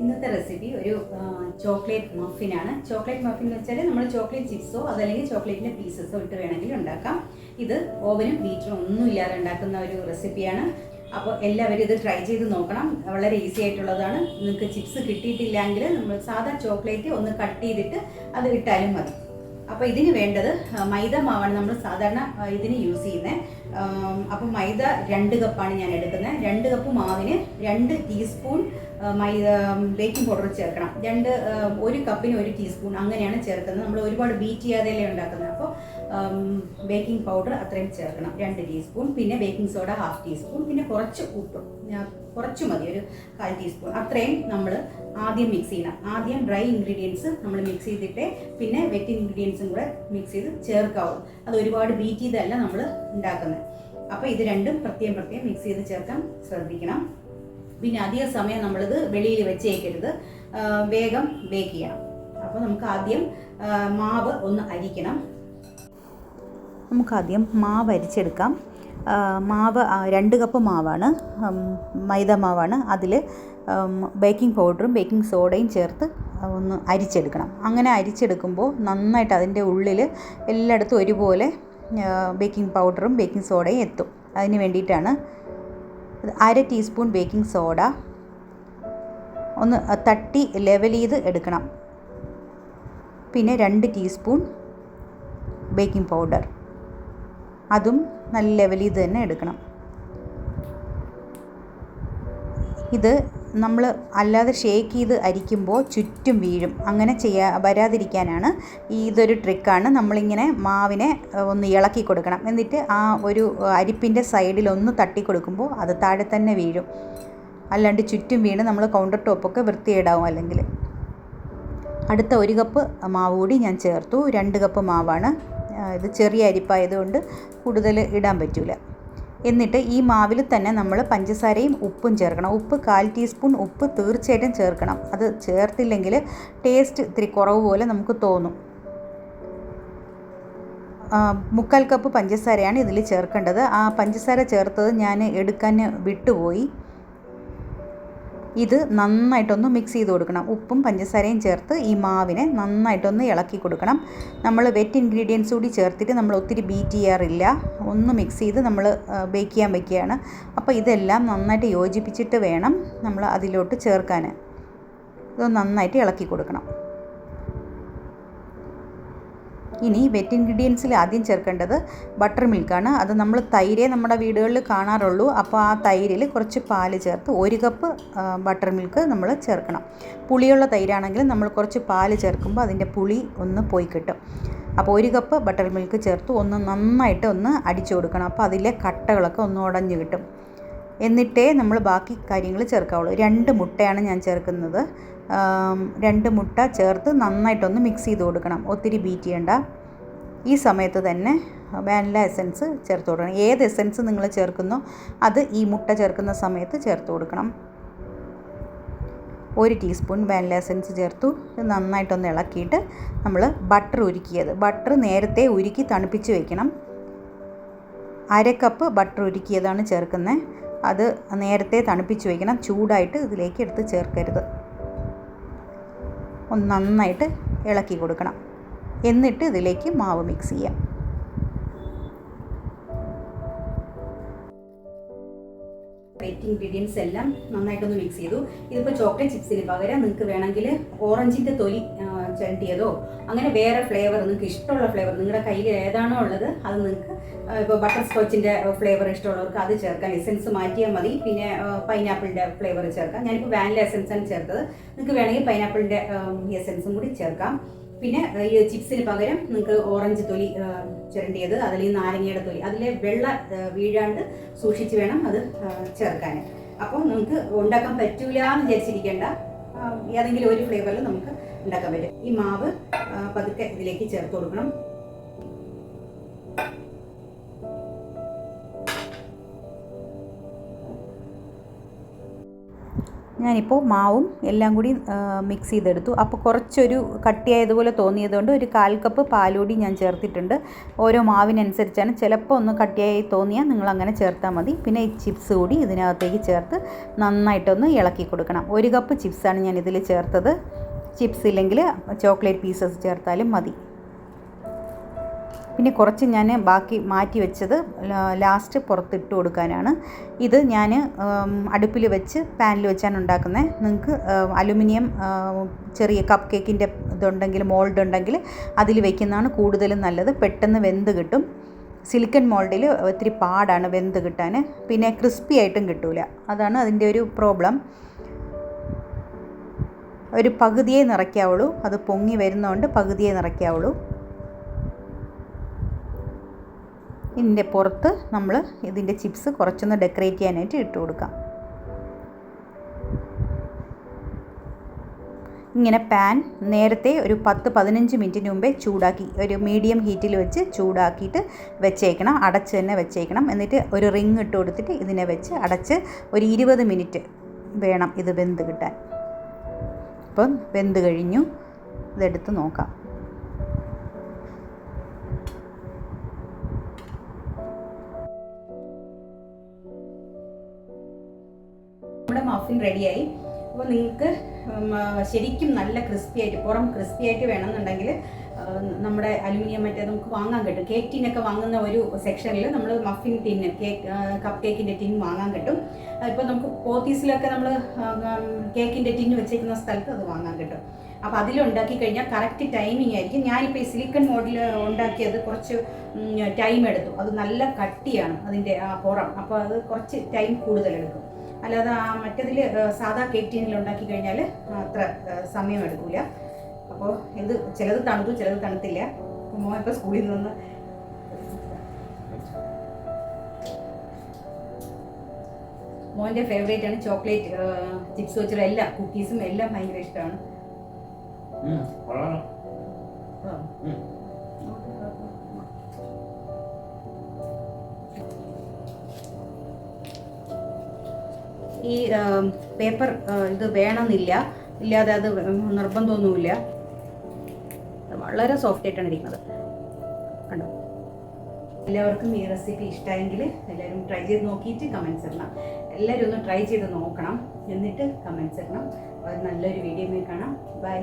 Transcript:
ഇന്നത്തെ റെസിപ്പി ഒരു chocolate muffin ആണ്. ചോക്ലേറ്റ് മഫിൻ എന്ന് വെച്ചാൽ നമ്മൾ ചോക്ലേറ്റ് ചിപ്സോ അതല്ലെങ്കിൽ ചോക്ലേറ്റിന്റെ പീസസോ ഇട്ട് വേണമെങ്കിൽ ഉണ്ടാക്കാം. ഇത് ഓവനും ബീറ്ററും ഒന്നും ഇല്ലാതെ ഉണ്ടാക്കുന്ന ഒരു റെസിപ്പിയാണ് അപ്പോൾ എല്ലാവരും ഇത് ട്രൈ ചെയ്ത് നോക്കണം. വളരെ ഈസി ആയിട്ടുള്ളതാണ്. നിങ്ങൾക്ക് ചിപ്സ് കിട്ടിയിട്ടില്ലെങ്കിൽ നമ്മൾ സാധാ ചോക്ലേറ്റ് ഒന്ന് കട്ട് ചെയ്തിട്ട് അത് ഇട്ടാലും മതി. അപ്പോൾ ഇതിന് വേണ്ടത് മൈദ മാവാണ് നമ്മൾ സാധാരണ ഇതിന് യൂസ് ചെയ്യുന്നത് അപ്പോൾ മൈദ രണ്ട് കപ്പാണ് ഞാൻ എടുക്കുന്നത് രണ്ട് കപ്പ് മാവിന് രണ്ട് ടീസ്പൂൺ മൈദ ബേക്കിംഗ് പൗഡർ ചേർക്കണം. രണ്ട് ഒരു കപ്പിന് ഒരു ടീസ്പൂൺ അങ്ങനെയാണ് ചേർക്കുന്നത്. നമ്മൾ ഒരുപാട് ബീറ്റ് ചെയ്യാതെയല്ലേ ഉണ്ടാക്കുന്നത്. അപ്പോൾ ബേക്കിംഗ് പൗഡർ അത്രയും ചേർക്കണം. രണ്ട് ടീസ്പൂൺ പിന്നെ ബേക്കിംഗ് സോഡ ഹാഫ് ടീസ്പൂൺ പിന്നെ കുറച്ച് ഉപ്പ്. കുറച്ച് മതി ഒരു കാൽ ടീസ്പൂൺ അത്രയും നമ്മൾ ആദ്യം മിക്സ് ചെയ്യണം. ആദ്യം ഡ്രൈ ഇൻഗ്രീഡിയൻസ് നമ്മൾ മിക്സ് ചെയ്തിട്ട് പിന്നെ വെറ്റ് ഇൻഗ്രീഡിയൻസും കൂടെ മിക്സ് ചെയ്ത് ചേർക്കാവും. അത് ഒരുപാട് ബീറ്റ് ചെയ്തല്ല നമ്മൾ ഉണ്ടാക്കുന്നത് അപ്പോൾ ഇത് രണ്ടും പ്രത്യേകം പ്രത്യേകം മിക്സ് ചെയ്ത് ചേർക്കാൻ ശ്രദ്ധിക്കണം. പിന്നെ അധിക സമയം നമ്മളിത് വെളിയിൽ വെച്ചേക്കരുത്. വേഗം ബേക്ക് ചെയ്യണം. അപ്പോൾ നമുക്ക് ആദ്യം മാവ് ഒന്ന് അരിക്കണം. നമുക്കാദ്യം മാവ് അരിച്ചെടുക്കാം. മാവ് രണ്ട് കപ്പ് മാവാണ്. മൈദ മാവാണ്. അതിൽ ബേക്കിംഗ് പൗഡറും ബേക്കിംഗ് സോഡയും ചേർത്ത് ഒന്ന് അരിച്ചെടുക്കണം. അങ്ങനെ അരിച്ചെടുക്കുമ്പോൾ നന്നായിട്ട് അതിന്റെ ഉള്ളിൽ എല്ലായിടത്തും ഒരുപോലെ ബേക്കിംഗ് പൗഡറും ബേക്കിംഗ് സോഡയും എത്തും. അതിന് വേണ്ടിയിട്ടാണ് അര ടീസ്പൂൺ ബേക്കിംഗ് സോഡ ഒന്ന് തട്ടി ലെവൽ ചെയ്ത് എടുക്കണം. പിന്നെ രണ്ട് ടീസ്പൂൺ ബേക്കിംഗ് പൗഡർ അതും നല്ല ലെവലിൽ ഇത് തന്നെ എടുക്കണം. ഇത് നമ്മൾ അല്ലാതെ ഷേക്ക് ചെയ്ത് അരിക്കുമ്പോൾ ചുറ്റും വീഴും. അങ്ങനെ ചെയ്യാ വരാതിരിക്കാനാണ് ഇതൊരു ട്രിക്കാണ് നമ്മളിങ്ങനെ മാവിനെ ഒന്ന് ഇളക്കി കൊടുക്കണം. എന്നിട്ട് ആ ഒരു അരിപ്പിന്റെ സൈഡിൽ ഒന്ന് തട്ടി കൊടുക്കുമ്പോൾ അത് താഴെ തന്നെ വീഴും. അല്ലാണ്ട് ചുറ്റും വീണ് നമ്മൾ കൗണ്ടർ ടോപ്പൊക്കെ വൃത്തിയേടാവും അല്ലെങ്കിൽ. അടുത്ത ഒരു കപ്പ് മാവ് കൂടി ഞാൻ ചേർത്തു. രണ്ട് കപ്പ് മാവാണ് ഇത് ചെറിയ അരിപ്പായതുകൊണ്ട് കൂടുതൽ ഇടാൻ പറ്റില്ല എന്നിട്ട് ഈ മാവിൽ തന്നെ നമ്മൾ പഞ്ചസാരയും ഉപ്പും ചേർക്കണം. ഉപ്പ് കാൽ ടീസ്പൂൺ ഉപ്പ് തീർച്ചയായിട്ടും ചേർക്കണം. അത് ചേർത്തില്ലെങ്കിൽ ടേസ്റ്റ് ഇത്തിരി കുറവ് പോലെ നമുക്ക് തോന്നും. മുക്കാൽ കപ്പ് പഞ്ചസാരയാണ് ഇതിൽ ചേർക്കേണ്ടത്. ആ പഞ്ചസാര ചേർത്തത് ഞാൻ എടുക്കാൻ വിട്ടുപോയി. ഇത് നന്നായിട്ടൊന്ന് മിക്സ് ചെയ്ത് കൊടുക്കണം. ഉപ്പും പഞ്ചസാരയും ചേർത്ത് ഈ മാവിനെ നന്നായിട്ടൊന്ന് ഇളക്കി കൊടുക്കണം. നമ്മൾ വെറ്റ് ഇൻഗ്രീഡിയൻസ് കൂടി ചേർത്തിട്ട് നമ്മൾ ഒത്തിരി ബീറ്റ് ചെയ്യാറില്ല. ഒന്ന് മിക്സ് ചെയ്ത് നമ്മൾ ബേക്ക് ചെയ്യാൻ വയ്ക്കുകയാണ് അപ്പോൾ ഇതെല്ലാം നന്നായിട്ട് യോജിപ്പിച്ചിട്ട് വേണം നമ്മൾ അതിലോട്ട് ചേർക്കാൻ ഇത് നന്നായിട്ട് ഇളക്കി കൊടുക്കണം. ഇനി വെറ്റ് ഇൻഗ്രീഡിയൻസിൽ ആദ്യം ചേർക്കേണ്ടത് ബട്ടർ മിൽക്കാണ് അത് നമ്മൾ തൈരേ നമ്മുടെ വീടുകളിൽ കാണാറുള്ളൂ. അപ്പോൾ ആ തൈരിൽ കുറച്ച് പാൽ ചേർത്ത് ഒരു കപ്പ് ബട്ടർ മിൽക്ക് നമ്മൾ ചേർക്കണം. പുളിയുള്ള തൈരാണെങ്കിൽ നമ്മൾ കുറച്ച് പാൽ ചേർക്കുമ്പോൾ അതിന്റെ പുളി ഒന്ന് പോയി കിട്ടും. അപ്പോൾ ഒരു കപ്പ് ബട്ടർ മിൽക്ക് ചേർത്ത് ഒന്ന് നന്നായിട്ട് ഒന്ന് അടിച്ചു കൊടുക്കണം. അപ്പോൾ അതിലെ കട്ടകളൊക്കെ ഒന്ന് ഉടഞ്ഞു കിട്ടും. എന്നിട്ടേ നമ്മൾ ബാക്കി കാര്യങ്ങൾ ചേർക്കാവുള്ളൂ. രണ്ട് മുട്ടയാണ് ഞാൻ ചേർക്കുന്നത്. രണ്ട് മുട്ട ചേർത്ത് നന്നായിട്ടൊന്ന് മിക്സ് ചെയ്ത് കൊടുക്കണം. ഒത്തിരി ബീറ്റ് ചെയ്യണ്ട. ഈ സമയത്ത് തന്നെ വാനില എസൻസ് ചേർത്ത് കൊടുക്കണം. ഏത് എസൻസ് നിങ്ങൾ ചേർക്കുന്നോ അത് ഈ മുട്ട ചേർക്കുന്ന സമയത്ത് ചേർത്ത് കൊടുക്കണം. ഒരു ടീസ്പൂൺ വാനില എസൻസ് ചേർത്തു. ഇത് നന്നായിട്ടൊന്ന് ഇളക്കിയിട്ട് നമ്മൾ ബട്ടർ ഉരുക്കിയത്. ബട്ടർ നേരത്തെ ഉരുക്കി തണുപ്പിച്ച് വെക്കണം. അര കപ്പ് ബട്ടർ ഉരുക്കിയതാണ് ചേർക്കുന്നത് അത് നേരത്തെ തണുപ്പിച്ച് വയ്ക്കണം ചൂടായിട്ട് ഇതിലേക്ക് എടുത്ത് ചേർക്കരുത്. ഒന്ന് നന്നായിട്ട് ഇളക്കി കൊടുക്കണം. എന്നിട്ട് ഇതിലേക്ക് മാവ് മിക്സ് ചെയ്യാം. ഇൻഗ്രീഡിയൻസ് എല്ലാം നന്നായിട്ടൊന്ന് മിക്സ് ചെയ്തു. ഇതിപ്പോൾ ചോക്ലേറ്റ് ചിപ്സിന് പകരം നിങ്ങൾക്ക് വേണമെങ്കിൽ ഓറഞ്ചിന്റെ തൊലി ആ, ചരണ്ടിയതോ അങ്ങനെ വേറെ ഫ്ലേവർ നിങ്ങൾക്ക് ഇഷ്ടമുള്ള ഫ്ലേവർ നിങ്ങളുടെ കയ്യിൽ ഏതാണോ ഉള്ളത് അത് നിങ്ങൾക്ക് ഇപ്പോൾ ബട്ടർ സ്കോച്ചിന്റെ ഫ്ലേവർ ഇഷ്ടമുള്ളവർക്ക് അത് ചേർക്കാം. എസെൻസ് മാറ്റിയാൽ മതി. പിന്നെ പൈനാപ്പിളിന്റെ ഫ്ലേവർ ചേർക്കാം. ഞാനിപ്പോൾ വാനില എസൻസ് ആണ് ചേർത്തത്. നിങ്ങൾക്ക് വേണമെങ്കിൽ പൈനാപ്പിളിന്റെ എസെൻസും കൂടി ചേർക്കാം. പിന്നെ ഈ ചിപ്സിന് പകരം നിങ്ങൾക്ക് ഓറഞ്ച് തൊലി ചുരണ്ടിയത് അതല്ലെങ്കിൽ നാരങ്ങയുടെ തൊലി അതിലെ വെള്ള വീഴാണ്ട് സൂക്ഷിച്ച് വേണം അത് ചേർക്കാൻ അപ്പോൾ നിങ്ങൾക്ക് ഉണ്ടാക്കാൻ പറ്റൂല എന്ന് വിചാരിച്ചിരിക്കേണ്ട ഏതെങ്കിലും ഒരു ഫ്ലേവറിൽ നമുക്ക് ഉണ്ടാക്കാൻ പറ്റും. ഈ മാവ് പതുക്കെ ഇതിലേക്ക് ചേർത്ത് കൊടുക്കണം. ഞാനിപ്പോൾ മാവും എല്ലാം കൂടി മിക്സ് ചെയ്തെടുത്തു. അപ്പോൾ കുറച്ചൊരു കട്ടിയായതുപോലെ തോന്നിയതുകൊണ്ട് ഒരു കാൽ കപ്പ് പാലുകൂടി ഞാൻ ചേർത്തിട്ടുണ്ട്. ഓരോ മാവിനനുസരിച്ചാണ്. ചിലപ്പോൾ ഒന്ന് കട്ടിയായി തോന്നിയാൽ നിങ്ങൾ അങ്ങനെ ചേർത്താൽ മതി. പിന്നെ ഈ ചിപ്സ് കൂടി ഇതിനകത്തേക്ക് ചേർത്ത് നന്നായിട്ടൊന്ന് ഇളക്കി കൊടുക്കണം. ഒരു കപ്പ് ചിപ്സാണ് ഞാൻ ഇതിൽ ചേർത്തത്. ചിപ്സ് ഇല്ലെങ്കിൽ ചോക്ലേറ്റ് പീസസ് ചേർത്താലും മതി. പിന്നെ കുറച്ച് ഞാൻ ബാക്കി മാറ്റി വെച്ചത് ലാസ്റ്റ് പുറത്തിട്ട് കൊടുക്കാനാണ്. ഇത് ഞാൻ അടുപ്പിൽ വെച്ച് പാനിൽ വെച്ചാണ് ഉണ്ടാക്കുന്നത്. നിങ്ങൾക്ക് അലുമിനിയം ചെറിയ കപ്പ് കേക്കിന്റെ ഇതുണ്ടെങ്കിൽ മോൾഡ് ഉണ്ടെങ്കിൽ അതിൽ വെക്കുന്നതാണ് കൂടുതലും നല്ലത്. പെട്ടെന്ന് വെന്ത് കിട്ടും. സിലിക്കൺ മോൾഡിൽ ഒത്തിരി പാടാണ് വെന്ത് കിട്ടാൻ. പിന്നെ ക്രിസ്പി ആയിട്ടും കിട്ടൂല. അതാണ് അതിന്റെ ഒരു പ്രോബ്ലം. ഒരു പകുതിയെ നിറയ്ക്കാവുള്ളൂ. അത് പൊങ്ങി വരുന്നതുകൊണ്ട് പകുതിയെ നിറയ്ക്കാവുള്ളൂ. ഇതിന്റെ പുറത്ത് നമ്മൾ ഇതിന്റെ ചിപ്സ് കുറച്ചൊന്ന് ഡെക്കറേറ്റ് ചെയ്യാനായിട്ട് ഇട്ട് കൊടുക്കാം. ഇങ്ങനെ പാൻ നേരത്തെ ഒരു പത്ത് പതിനഞ്ച് മിനിറ്റിന് മുമ്പേ ചൂടാക്കി ഒരു മീഡിയം ഹീറ്റിൽ വെച്ച് ചൂടാക്കിയിട്ട് വെച്ചേക്കണം അടച്ച് തന്നെ വെച്ചേക്കണം. എന്നിട്ട് ഒരു റിങ് ഇട്ട് കൊടുത്തിട്ട് ഇതിനെ വെച്ച് അടച്ച് ഒരു ഇരുപത് മിനിറ്റ് വേണം ഇത് വെന്ത് കിട്ടാൻ. അപ്പം വെന്ത് കഴിഞ്ഞു. ഇതെടുത്ത് നോക്കാം. നമ്മുടെ മഫിൻ റെഡിയായി അപ്പോൾ നിങ്ങൾക്ക് ശരിക്കും നല്ല ക്രിസ്പി ആയിട്ട് പുറം ക്രിസ്പി ആയിട്ട് വേണമെന്നുണ്ടെങ്കിൽ നമ്മുടെ അലുമിനിയം മറ്റേ നമുക്ക് വാങ്ങാൻ കിട്ടും. കേക്ക് ടിന്നൊക്കെ വാങ്ങുന്ന ഒരു സെക്ഷനിൽ നമ്മൾ മഫിൻ ടിന്ന് കേക്ക് കപ്പ് കേക്കിന്റെ ടിൻ വാങ്ങാൻ കിട്ടും. ഇപ്പോൾ നമുക്ക് പോത്തീസിലൊക്കെ നമ്മൾ കേക്കിന്റെ ടിന്ന് വെച്ചേക്കുന്ന സ്ഥലത്ത് അത് വാങ്ങാൻ കിട്ടും. അപ്പോൾ അതിലുണ്ടാക്കി കഴിഞ്ഞാൽ കറക്റ്റ് ടൈമിംഗ് ആയിരിക്കും. ഞാനിപ്പോൾ ഈ സിലിക്കൺ മോഡിൽ ഉണ്ടാക്കിയത് കുറച്ച് ടൈം എടുത്തു. അത് നല്ല കട്ടിയാണ് അതിന്റെ ആ പുറം. അപ്പോൾ അത് കുറച്ച് ടൈം കൂടുതലെടുക്കും അല്ലാതെ ആ മറ്റതിൽ സാധാ കേക്ക് ടീനിൽ ഉണ്ടാക്കി കഴിഞ്ഞാൽ അത്ര സമയം എടുക്കില്ല അപ്പോൾ ഇത് ചിലത് തണുത്തു ചിലത് തണുത്തില്ല. മോ മോൻ ഇപ്പോൾ സ്കൂളിൽ നിന്ന് മോന്റെ ഫേവറേറ്റ് ആണ് ചോക്ലേറ്റ് ചിപ്സ് വെച്ചുള്ള എല്ലാ കുക്കീസും എല്ലാം ഭയങ്കര ഇഷ്ടമാണ് ഈ പേപ്പർ ഇത് വേണമെന്നില്ല. ഇല്ലാതെ അത് നിർബന്ധമൊന്നുമില്ല. വളരെ സോഫ്റ്റ് ആയിട്ടാണ് ഇരിക്കുന്നത്. കണ്ടോ? എല്ലാവർക്കും ഈ റെസിപ്പി ഇഷ്ടമായെങ്കിൽ എല്ലാവരും ട്രൈ ചെയ്ത് നോക്കിയിട്ട് കമൻസ് ഇടണം. എല്ലാവരും ഒന്ന് ട്രൈ ചെയ്ത് നോക്കണം. എന്നിട്ട് കമൻസ് ഇടണം. നല്ലൊരു വീഡിയോ കാണാം. ബൈ